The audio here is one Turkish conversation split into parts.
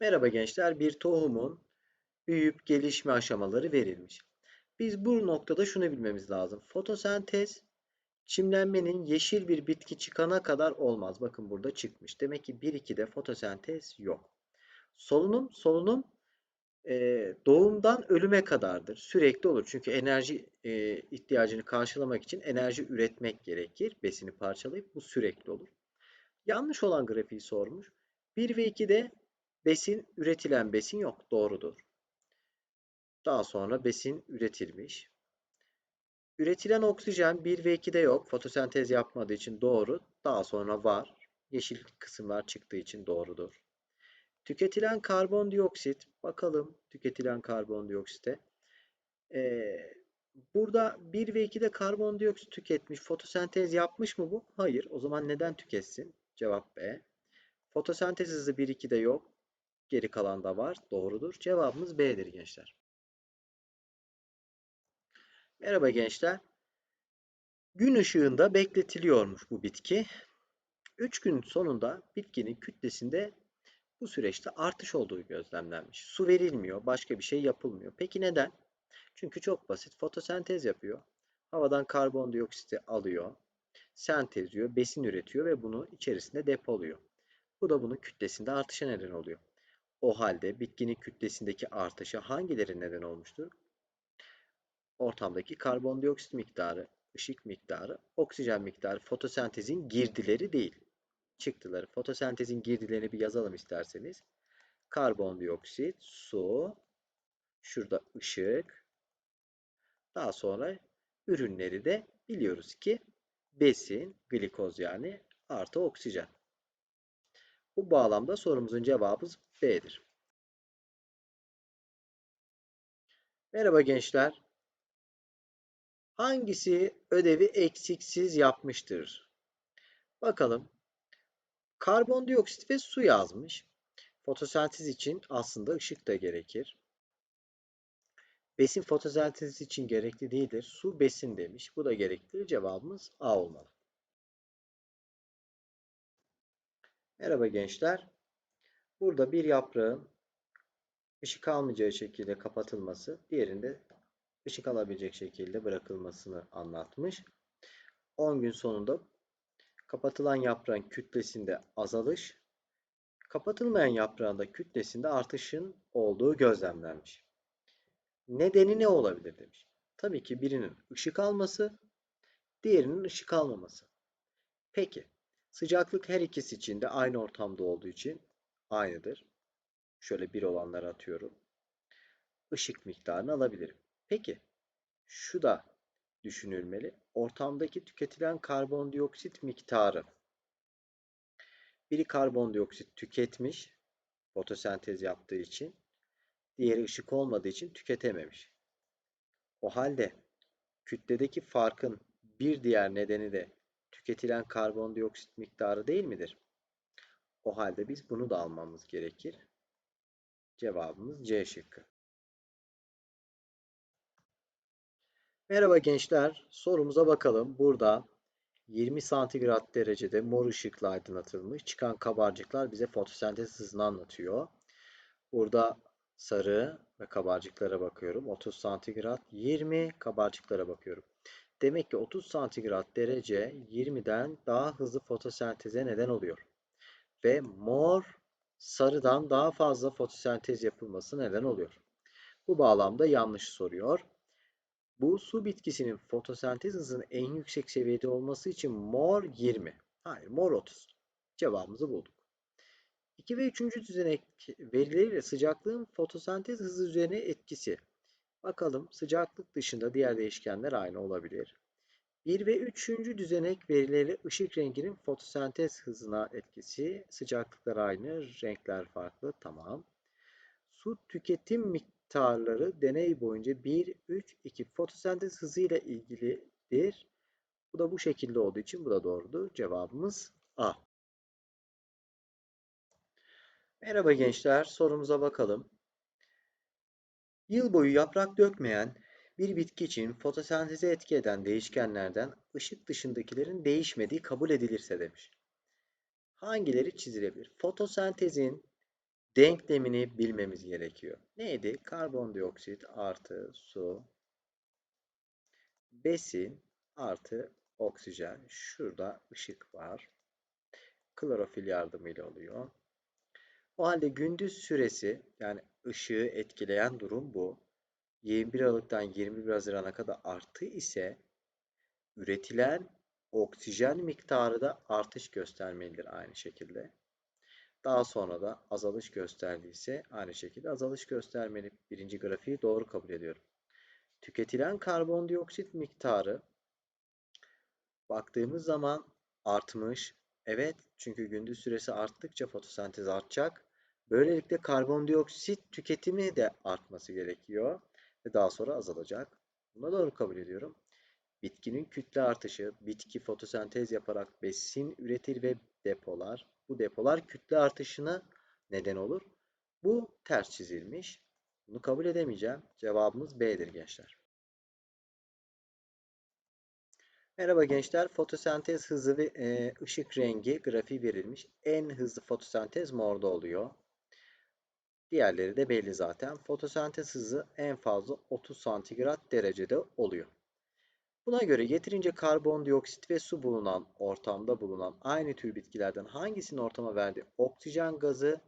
Merhaba gençler, bir tohumun büyüyüp gelişme aşamaları verilmiş. Biz bu noktada şunu bilmemiz lazım. Fotosentez çimlenmenin yeşil bir bitki çıkana kadar olmaz. Bakın burada çıkmış. Demek ki 1-2'de fotosentez yok. Solunum, solunum e, doğumdan ölüme kadardır. Sürekli olur. Çünkü enerji e, ihtiyacını karşılamak için enerji üretmek gerekir. Besini parçalayıp bu sürekli olur. Yanlış olan grafiği sormuş. 1 ve 2'de besin üretilen besin yok. Doğrudur. Daha sonra besin üretilmiş. Üretilen oksijen 1 ve 2'de yok. Fotosentez yapmadığı için doğru. Daha sonra var. Yeşil kısımlar çıktığı için doğrudur. Tüketilen karbondioksit. Bakalım tüketilen karbondioksite. Ee, burada 1 ve 2'de karbondioksit tüketmiş. Fotosentez yapmış mı bu? Hayır. O zaman neden tüketsin? Cevap B. Fotosentez hızı 1-2'de yok. Geri kalan da var. Doğrudur. Cevabımız B'dir gençler. Merhaba gençler. Gün ışığında bekletiliyormuş bu bitki. 3 gün sonunda bitkinin kütlesinde bu süreçte artış olduğu gözlemlenmiş. Su verilmiyor, başka bir şey yapılmıyor. Peki neden? Çünkü çok basit. Fotosentez yapıyor. Havadan karbondioksiti alıyor, sentezliyor, besin üretiyor ve bunu içerisinde depoluyor. Bu da bunun kütlesinde artışa neden oluyor. O halde bitkinin kütlesindeki artışa hangileri neden olmuştur? Ortamdaki karbondioksit miktarı, ışık miktarı, oksijen miktarı, fotosentezin girdileri değil. Çıktıları. Fotosentezin girdilerini bir yazalım isterseniz. Karbondioksit, su, şurada ışık. Daha sonra ürünleri de biliyoruz ki besin, glikoz yani artı oksijen. Bu bağlamda sorumuzun cevabı B'dir. Merhaba gençler. Hangisi ödevi eksiksiz yapmıştır? Bakalım. Karbondioksit ve su yazmış. Fotosentez için aslında ışık da gerekir. Besin fotosentez için gerekli değildir. Su besin demiş. Bu da gerekli. Cevabımız A olmalı. Merhaba gençler. Burada bir yaprağın ışık almayacağı şekilde kapatılması, diğerinde ışık alabilecek şekilde bırakılmasını anlatmış. 10 gün sonunda kapatılan yaprağın kütlesinde azalış, kapatılmayan yaprağın da kütlesinde artışın olduğu gözlemlenmiş. Nedeni ne olabilir demiş. Tabii ki birinin ışık alması, diğerinin ışık almaması. Peki, sıcaklık her ikisi için de aynı ortamda olduğu için aynıdır. Şöyle bir olanları atıyorum. Işık miktarını alabilirim. Peki şu da düşünülmeli. Ortamdaki tüketilen karbondioksit miktarı. Biri karbondioksit tüketmiş fotosentez yaptığı için. Diğeri ışık olmadığı için tüketememiş. O halde kütledeki farkın bir diğer nedeni de tüketilen karbondioksit miktarı değil midir? O halde biz bunu da almamız gerekir. Cevabımız C şıkkı. Merhaba gençler. Sorumuza bakalım. Burada 20 santigrat derecede mor ışıkla aydınlatılmış. Çıkan kabarcıklar bize fotosentez hızını anlatıyor. Burada sarı ve kabarcıklara bakıyorum. 30 santigrat, 20 kabarcıklara bakıyorum. Demek ki 30 santigrat derece 20'den daha hızlı fotosenteze neden oluyor. Ve mor sarıdan daha fazla fotosentez yapılması neden oluyor. Bu bağlamda yanlış soruyor. Bu su bitkisinin fotosentez hızının en yüksek seviyede olması için mor 20. Hayır mor 30. Cevabımızı bulduk. 2 ve 3. düzenek verileriyle sıcaklığın fotosentez hızı üzerine etkisi. Bakalım sıcaklık dışında diğer değişkenler aynı olabilir. 1 ve 3. düzenek verileri ışık renginin fotosentez hızına etkisi. Sıcaklıklar aynı, renkler farklı. Tamam. Su tüketim miktarları deney boyunca 1, 3, 2 fotosentez hızıyla ilgilidir. Bu da bu şekilde olduğu için bu da doğrudur. Cevabımız A. Merhaba gençler, sorumuza bakalım. Yıl boyu yaprak dökmeyen bir bitki için fotosenteze etki eden değişkenlerden ışık dışındakilerin değişmediği kabul edilirse demiş. Hangileri çizilebilir? Fotosentezin denklemini bilmemiz gerekiyor. Neydi? Karbondioksit artı su besin artı oksijen. Şurada ışık var. Klorofil yardımıyla oluyor. O halde gündüz süresi yani ışığı etkileyen durum bu. 21 Aralık'tan 21 Haziran'a kadar arttı ise üretilen oksijen miktarı da artış göstermelidir aynı şekilde. Daha sonra da azalış gösterdiyse aynı şekilde azalış göstermeli. Birinci grafiği doğru kabul ediyorum. Tüketilen karbondioksit miktarı baktığımız zaman artmış. Evet çünkü gündüz süresi arttıkça fotosentez artacak. Böylelikle karbondioksit tüketimi de artması gerekiyor. Ve daha sonra azalacak. Buna doğru kabul ediyorum. Bitkinin kütle artışı, bitki fotosentez yaparak besin üretir ve depolar. Bu depolar kütle artışına neden olur. Bu ters çizilmiş. Bunu kabul edemeyeceğim. Cevabımız B'dir gençler. Merhaba gençler. Fotosentez hızı ve e, ışık rengi grafiği verilmiş. En hızlı fotosentez morda oluyor. Diğerleri de belli zaten. Fotosentez hızı en fazla 30 santigrat derecede oluyor. Buna göre yeterince karbondioksit ve su bulunan ortamda bulunan aynı tür bitkilerden hangisinin ortama verdiği oksijen gazı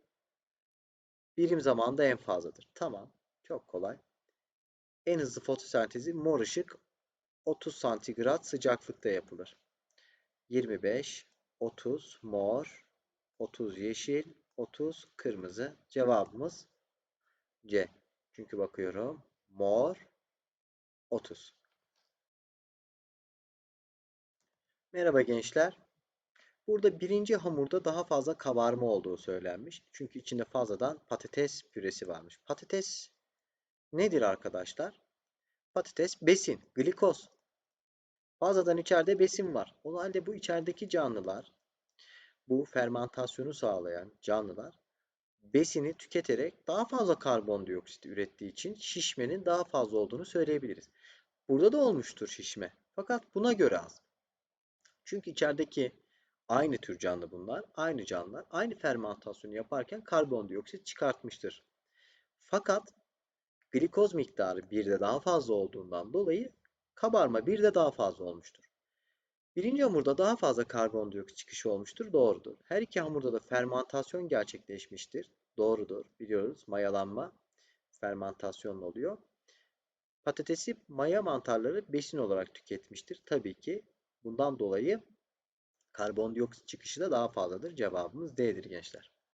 birim zamanda en fazladır? Tamam. Çok kolay. En hızlı fotosentezi mor ışık 30 santigrat sıcaklıkta yapılır. 25, 30 mor, 30 yeşil, 30 kırmızı. Cevabımız C. Çünkü bakıyorum mor 30. Merhaba gençler. Burada birinci hamurda daha fazla kabarma olduğu söylenmiş. Çünkü içinde fazladan patates püresi varmış. Patates nedir arkadaşlar? Patates besin, glikoz. Fazladan içeride besin var. O halde bu içerideki canlılar, bu fermentasyonu sağlayan canlılar besini tüketerek daha fazla karbondioksit ürettiği için şişmenin daha fazla olduğunu söyleyebiliriz. Burada da olmuştur şişme. Fakat buna göre az. Çünkü içerideki aynı tür canlı bunlar. Aynı canlılar aynı fermentasyonu yaparken karbondioksit çıkartmıştır. Fakat glikoz miktarı bir de daha fazla olduğundan dolayı kabarma bir de daha fazla olmuştur. Birinci hamurda daha fazla karbondioksit çıkışı olmuştur. Doğrudur. Her iki hamurda da fermentasyon gerçekleşmiştir. Doğrudur. Biliyoruz mayalanma fermentasyonla oluyor. Patatesi maya mantarları besin olarak tüketmiştir. Tabii ki bundan dolayı karbondioksit çıkışı da daha fazladır. Cevabımız D'dir gençler.